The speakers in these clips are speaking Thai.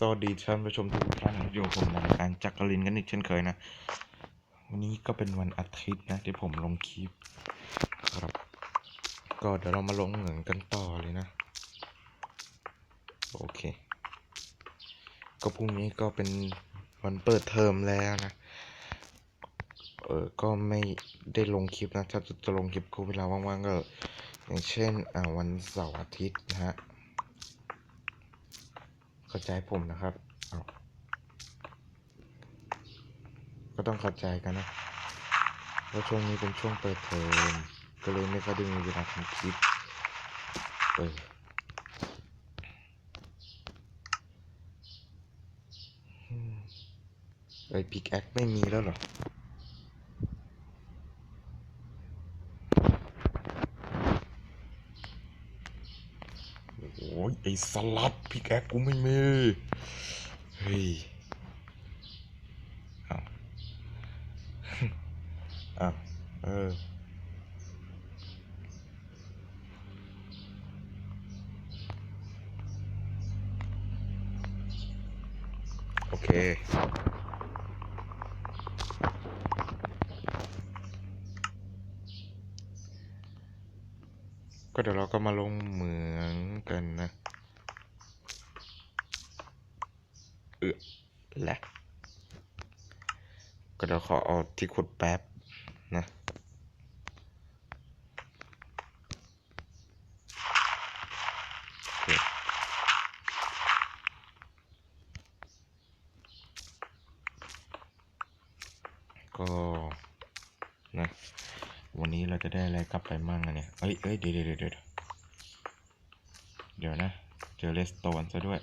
สวัสดีท่านผู้ชมทุกท่านอยู่ผมนรายการจักรินกันอีกเช่นเคยนะ วันนี้ก็เป็นวันอาทิตย์นะที่ผมลงคลิปครับ ก็เดี๋ยวเรามาลงเหมืองกันต่อเลยนะ โอเค ก็พรุ่งนี้ก็เป็นวันเปิดเทอมแล้วนะ เออก็ไม่ได้ลงคลิปนะ ถ้าจะลงคลิปก็เวลาว่างๆก็อย่างเช่นอ่าวันเสาร์อาทิตย์นะฮะ เข้าใจผมนะครับก็ต้องเข้าใจกันนะว่าะช่วงนี้เป็นช่วงเปิดเทอมก็เลยไม่ค่อยได้มีเวลาทำคลิปเออไอพิกแอคไม่มีแล้วเหรอ โอ้ยไอสลัดพิกแอคกูไม่มีเฮ้ยอาเอาเออโอเคก็เดี๋ยวเราก็มาลงเหมืองกันนะ เออ แหละก็เดี๋ยวขอเอาที่ขุดแป๊บนะก็นะวันนี้เราจะได้อะไรกลับไปมั่งอะเนี่ยเอ้ยเอ้ยเดี๋ยวเดี๋ยวเดี๋ยวเดี๋ยวเดี๋ยวนะ เจอเลสโตนซะด้วย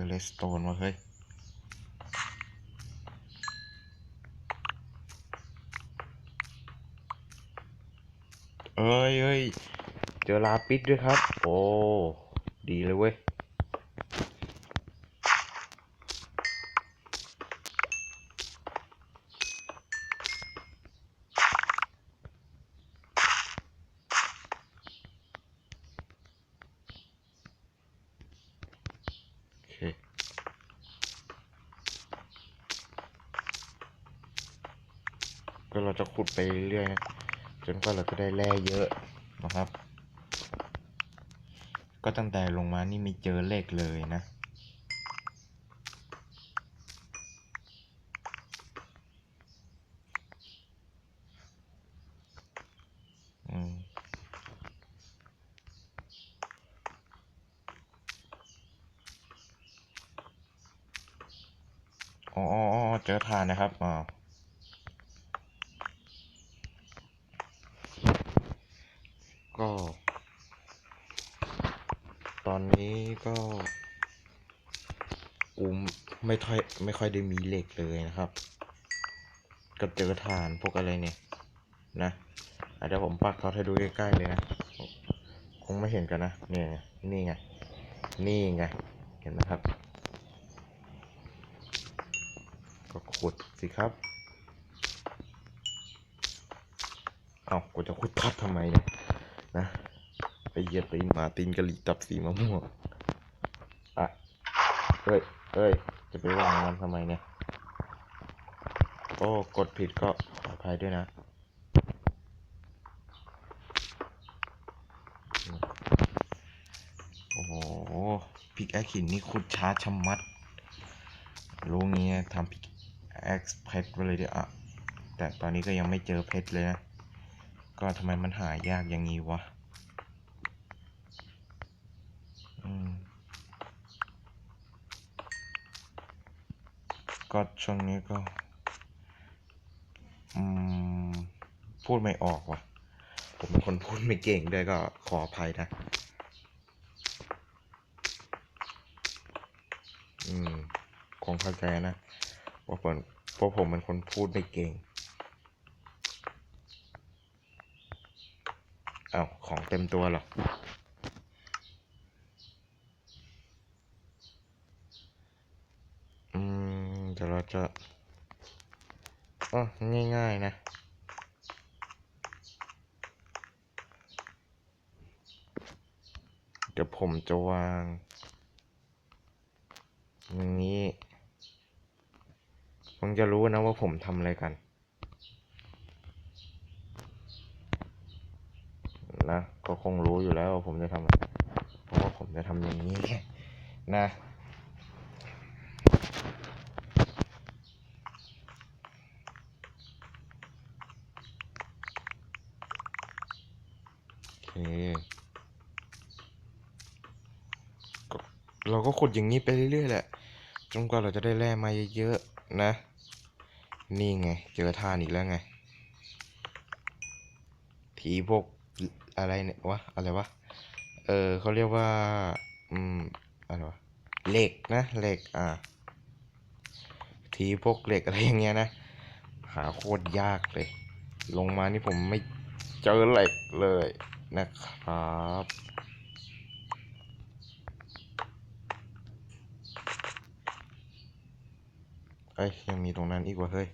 อเลสโตนมาเฮ้ยเอ้ยเอ้ยเจอลาปิดด้วยครับ โอ้ ดีเลยเว้ย ก็เราจะขุดไปเรื่อยๆนะจนกว่าเราจะได้แร่เยอะนะครับ ก็ตั้งแต่ลงมานี่ไม่เจอเลขเลยนะ อืม อ๋ออ๋ออ๋อเจอทานนะครับอ๋อก็ ตอนนี้ก็กูไม่ค่อยไม่ค่อยได้มีเหล็กเลยนะครับ ก็เจอฐานพวกอะไรเนี่ยนะเดี๋ยวผมปักเขาให้ดูใกล้ๆเลยนะคงไม่เห็นกันนะเนี่ยไงนี่ไงนี่ไงเห็นนะครับ ก็ขุดสิครับเอากูจะขุดทัดทำไมเนี่ยนะ ไปเหยียดตีนหมาตีนกะหรี่ตับสีมะม่วงอะเฮ้ยเฮ้ย จะไปวางมันทำไมเนี่ย โอ้กดผิดก็ขออภัยด้วยนะโอ้โหพิกแอคหินนี่ขุดช้าชะมัด รู้งี้ทำพิกแอคเพชรไปเลยเดี๋ยวอะแต่ตอนนี้ก็ยังไม่เจอเพชรเลยนะ ก็ทำไมมันหายากอย่างนี้วะ อืม ก็ช่วงนี้ก็พูดไม่ออกว่ะ ผมเป็นคนพูดไม่เก่งด้วยก็ขออภัยนะ อืมคงเข้าใจนะว่าผมเพราะผมเป็นคนพูดไม่เก่งอ้าวของเต็มตัวหรอ อืม เดี๋ยวเรา จะอ๋อง่าย ๆ นะ เดี๋ยวผมจะวาง อย่างนี้ผมจะรู้นะว่าผมทำอะไรกัน นะ ก็คงรู้อยู่แล้วว่าผมจะทำเพราะว่าผมจะทำอย่างนี้นะ โอเคก็เรา ก็ขุดอย่างนี้ไปเรื่อยๆแหละ จนกว่าเราจะได้แร่มาเยอะๆนะ นี่ไง เจอทานอีกแล้วไงทีพวกอะไรเนี่ยวะ อะไรวะ เออเขาเรียกว่า อืม อะไรวะ เหล็กนะ เหล็ก อ่าทีพวกเหล็กอะไรอย่างเงี้ยนะ หาโคตรยากเลย ลงมานี่ผมไม่เจอเหล็กเลยนะครับ เอ้ยยังมีตรงนั้นอีกว่าเฮ้ย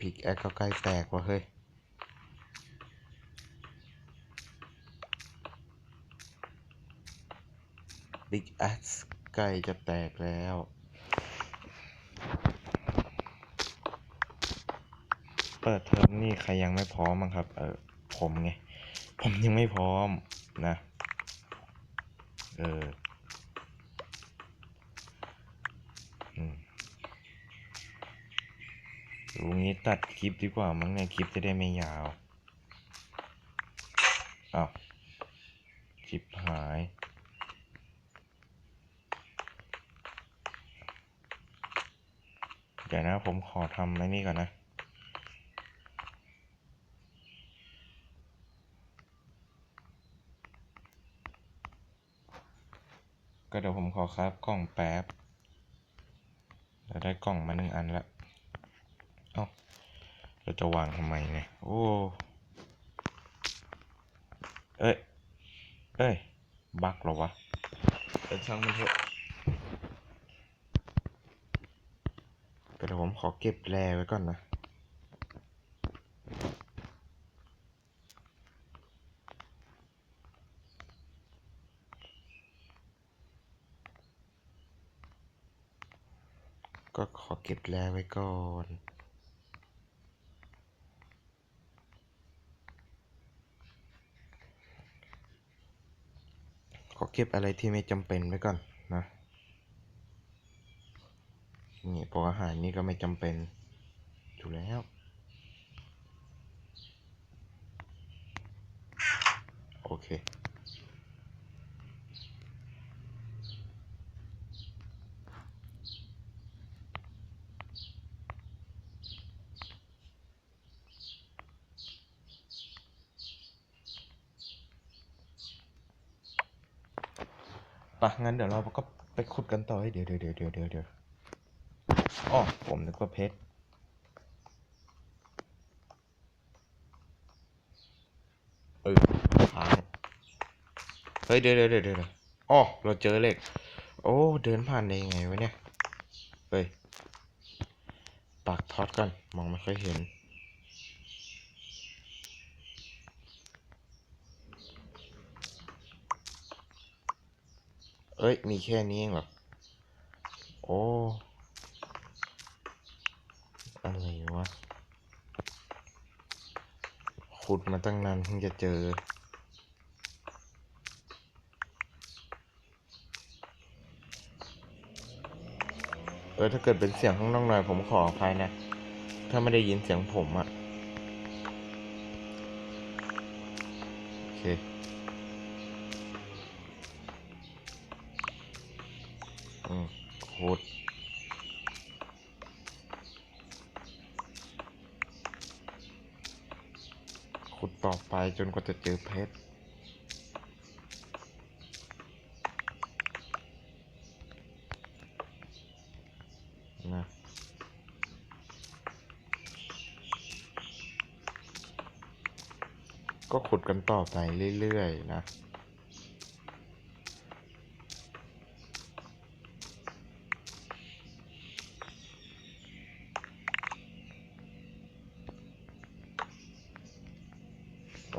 พิกแอคก็ใกล้แตกว่ะเฮ้ยบิ๊กแอคใกล้จะแตกแล้วเปิดเทอมนี่ใครยังไม่พร้อมบ้งครับ เออผมไง ผมยังไม่พร้อมนะ เอออืมลุงนี้ตัดคลิปดีกว่ามั้งเนี่ยคลิปจะได้ไม่ยาวอ้าวคลิปหายเดี๋ยวนะผมขอทำไอ้นี่ก่อนนะ เดี๋ยวผมขอครับกล่องแป๊บเดี๋ยวได้กล่องมาหนึ่งอันละเอ้าเราจะวางทำไมเนี่ยโอ้เอ้ยเอ้ยบักหรอวะเออช่างมันเถอะเดี๋ยวผมขอเก็บแรไว้ก่อนนะ ก็ขอเก็บแรไว้ก่อนขอเก็บอะไรที่ไม่จำเป็นไว้ก่อนนะนี่พวกอาหารนี่ก็ไม่จำเป็นอยู่แล้ว โอเค ปะ งั้นเดี๋ยวเราก็ไปขุดกันต่อเดี๋ยวเดี๋ยวเดี๋ยวเดี๋ยวเดี๋ยวเดี๋ยวอ๋อผมนึกว่าเพชรเออค้าเฮ้ยเดี๋ยวเดี๋ยวเดี๋ยวเดี๋ยวอ๋อเราเจอเหล็ก โอ้เดินผ่านได้ยังไงวะเนี่ยเฮ้ยปักท็อตกันมองไม่ค่อยเห็น เอ้ย มีแค่นี้เองเหรอ โอ้ อะไรวะ ขุดมาตั้งนานเพิ่งจะเจอ เออ ถ้าเกิดเป็นเสียงข้างนอกหน่อยผมขออภัยนะ ถ้าไม่ได้ยินเสียงผมอะโอเค อืมขุดขุดต่อไปจนกว่าจะเจอเพชร นะก็ขุดกันต่อไปเรื่อย ๆ นะ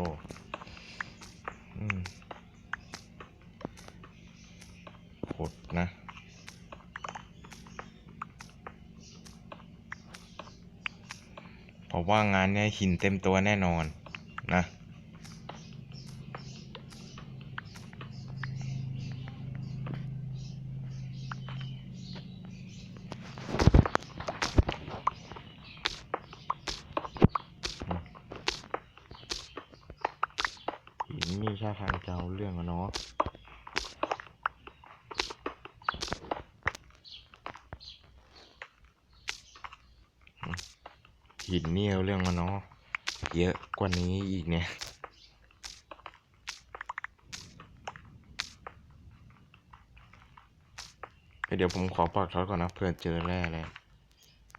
อ้กดนะ เพราะว่างานเนี้ยหินเต็มตัวแน่นอน หินเนี่เอาเรื่องมาเนาะเยอะกว่านี้อีกเนี่ยเดี๋ยวผมขอปักท็อก่อนนะเพื่อเจอแร่เลย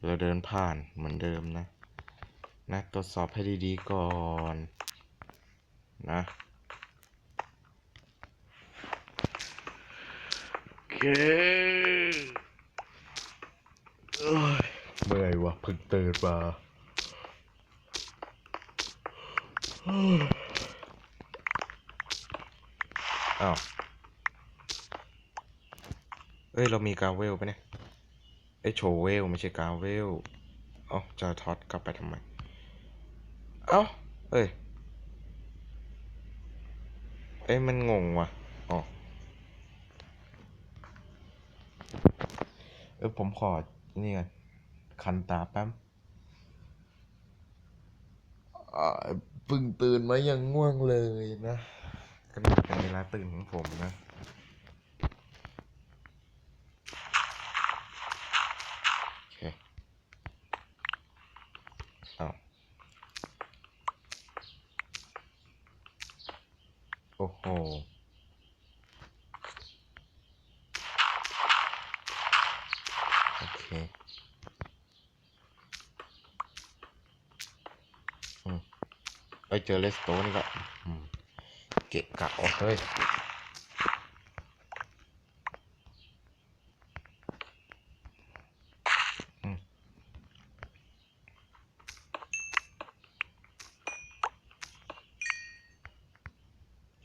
เราเดินผ่านเหมือนเดิมนะ นะตรวจสอบให้ดีๆก่อนนะโอเคเอ้ยเมื่อยวะเพิ่งตื่นมา อ้าวเอ้ย เรามีกาเวลปเนี่ยเอ้ยโชเวลไม่ใช่กาเวลเอ้าจะท็อตกลับไปทำไม เอ้าเอ้ยเอ้ยมันงงว่ะอ๋อเออผมขอ นี่กันคันตาแป๊บอ่า พิ่งตื่นมายังง่วงเลยนะก็นี่เป็นเวลาตื่นของผมนะ โอเคอ้าโอ้โหโอเค อืม ไปเจอเลสโตนี่ก็เกะกะออกเลย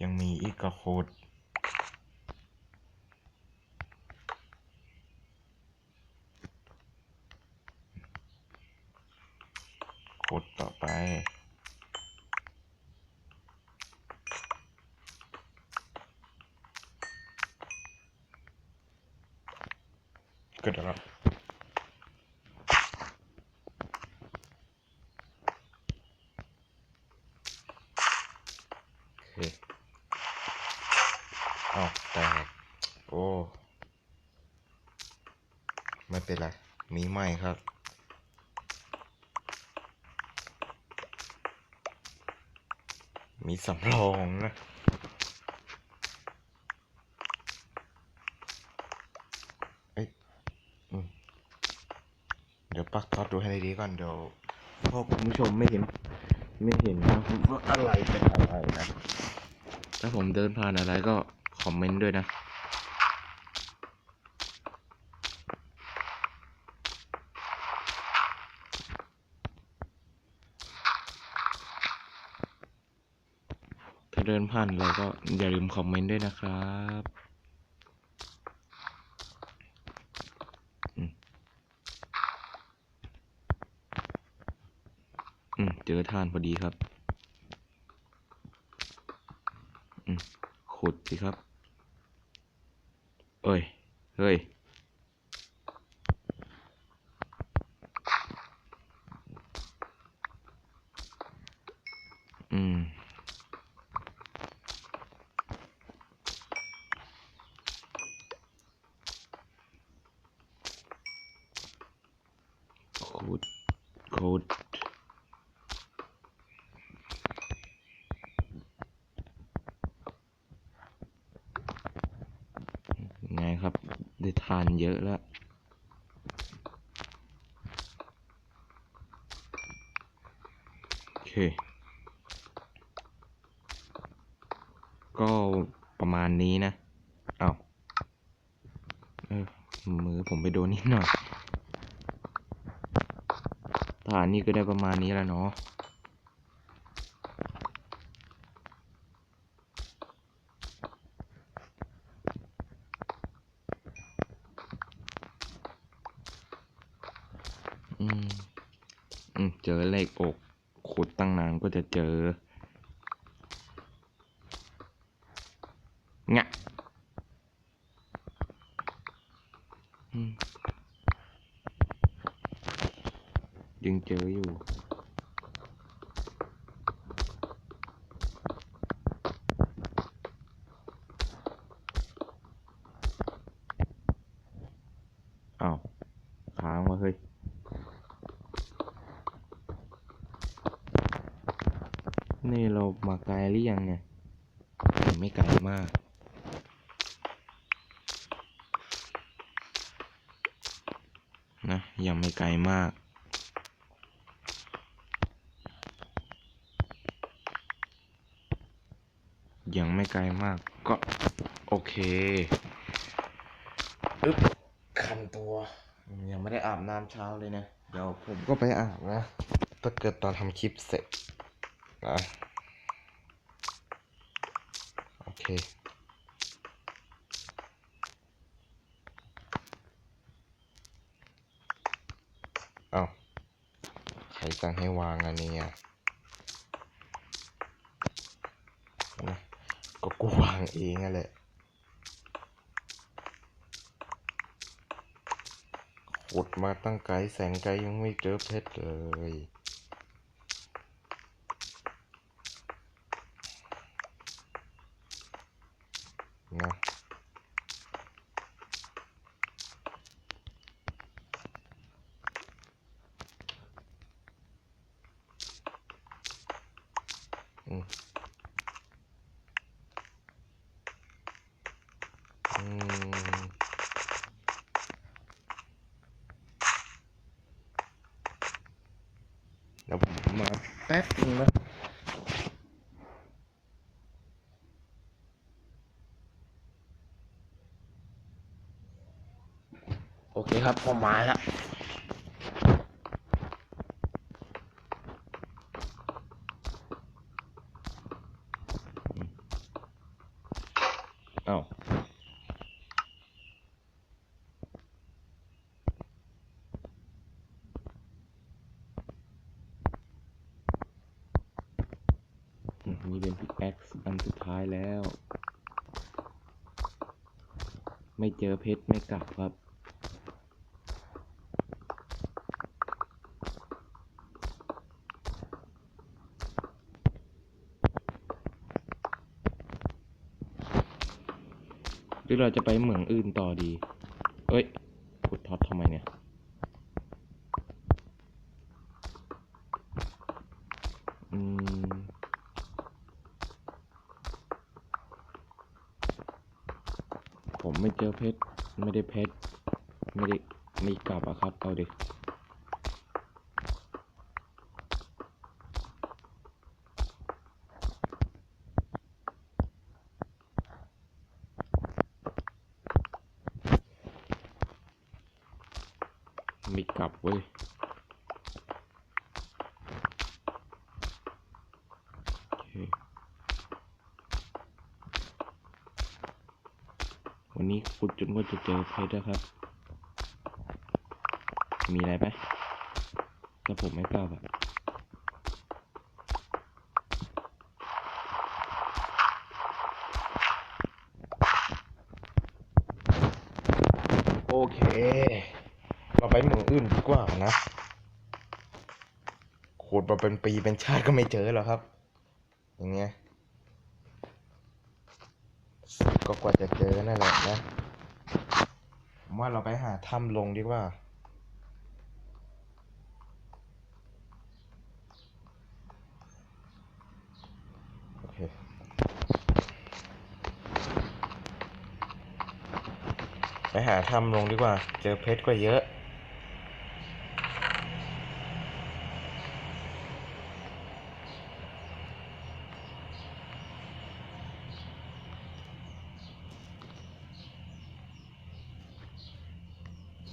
ยังมีอีกกระโคดกดต่อไป เกิดอะไรโอเคอ้าวแตกโอ้ ไม่เป็นไร มีไหมครับ มีสำรองนะเอ้ยเดี๋ยวปักท็อตดูให้ดีก่อนเดี๋ยวพวกคุณผู้ชมไม่เห็น ไม่เห็นนะว่าอะไรเป็นอะไรนะ ถ้าผมเดินผ่านอะไรก็คอมเมนต์ด้วยนะ ถ้าเดินผ่านอะไรก็อย่าลืมคอมเมนต์ด้วยนะครับอืมเจอท่านพอดีครับอืมขุดสิครับ เอ้ย เฮ้ย อืม ขุดขุดไงครับ ได้ทานเยอะแล้วโอเค ก็ประมาณนี้นะ เอา้าเออมือผมไปโดนนิดหน่อยฐานนี่ก็ได้ประมาณนี้แล้วเนาะ อืม อืม เจอเลขอกขุดตั้งนานก็จะเจอ งะอืมยังเจออยู่ อ้าวค้างวะเฮ้ยนี่เรามาไกลหรือยังเนี่ยยังไม่ไกลมาก นะ ยังไม่ไกลมาก ยังไม่ไกลมากก็โอเคอึ๊บคันตัว ยังไม่ได้อาบน้ำเช้าเลยนะ เดี๋ยวผมก็ไปอาบนะ ถ้าเกิดตอนทำคลิปเสร็จนะโอเคเอาใครสั่งให้วางอันนี้อะนะก็กูวางเองอะแหละขุดมาตั้งไกลแสงไกลยังไม่เจอเพชรเลย นะ อืม อืม เดี๋ยวผมมาแป๊บนึงนะ โอเคครับผมมาแล้วเอ้านี่เป็นพิกแอ็กซ์อันสุดท้ายแล้ว ไม่เจอเพชรไม่กลับครับ หรือเราจะไปเหมืองอื่นต่อดี เอ้ยขุดท็อตทำไมเนี่ย อืม ผมไม่เจอเพชร ไม่ได้เพชร ไม่ได้ไม่กลับอะครับ เอาดิ ไม่กลับเว้ยวันนี้ขุดจนว่าจะเจอเพชรนะครับ มีอะไรไหมถ้าผมไม่กล้าแบบโอเค เราไปเมืองอื่นดีกว่านะขุด มาเป็นปีเป็นชาติก็ไม่เจอหรอกครับ อย่างเงี้ยก็กว่าจะเจอนั่นแหละนะผมว่าเราไปหาถ้ำลงดีกว่า โอเค ไปหาถ้ำลงดีกว่า เจอเพชรก็เยอะ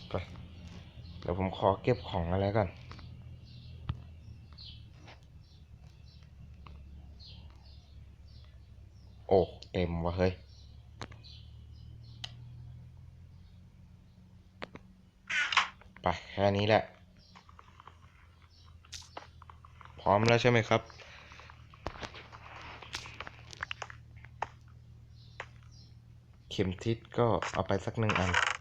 ไปเดี๋ยวผมขอ เก็บของอะไรก่อน โอ้เต็มวะเฮ้ยไปแค่นี้แหละ พร้อมแล้วใช่ไหมครับเข็มทิศก็เอาไปสักหนึ่งอัน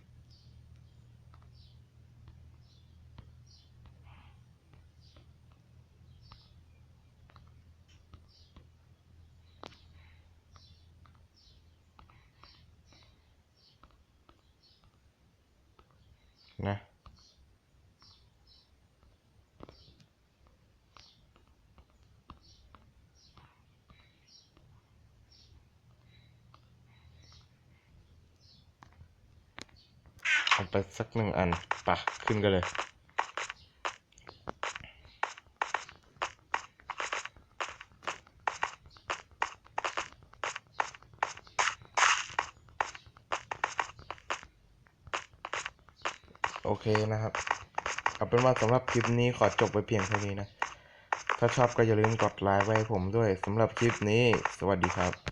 ไปสักหนึ่งอันปะขึ้นกันเลยโอเคนะครับ เอาเป็นว่าสำหรับคลิปนี้ขอจบไปเพียงเท่านี้นะ ถ้าชอบก็อย่าลืมกดไลค์ไว้ให้ผมด้วยสำหรับคลิปนี้ สวัสดีครับ